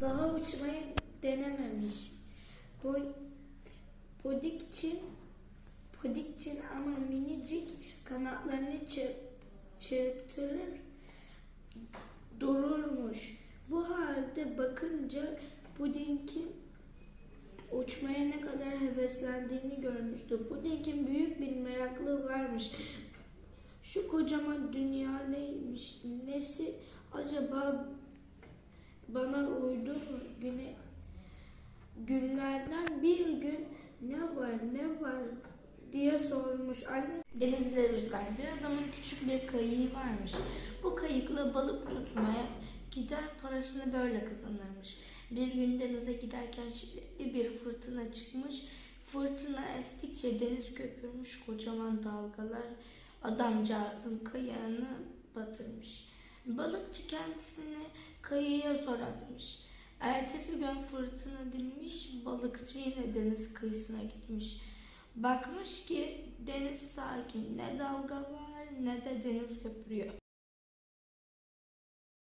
daha uçmayı denememiş. Bu Podikçin Podikçin ama minicik kanatlarını çır, çırptırır dururmuş. Bu halde bakınca Puding'in uçmaya ne kadar heveslendiğini görmüştü. Puding'in büyük bir meraklı varmış. Şu kocaman dünya neymiş? Nesi acaba bana uydu? Güne, günlerden bir gün ne var ne var diye sormuş. Anne Denizli Rüzgar bir adamın küçük bir kayığı varmış. Bu kayıkla balık tutmaya gider parasını böyle kazanırmış. Bir gün denize giderken şiddetli bir fırtına çıkmış. Fırtına estikçe deniz köpürmüş kocaman dalgalar adamcağızın kayığını batırmış. Balıkçı kendisini kayıya zor atmış. Ertesi gün fırtına dinmiş, balıkçı yine deniz kıyısına gitmiş. Bakmış ki deniz sakin, ne dalga var ne de deniz köpürüyor.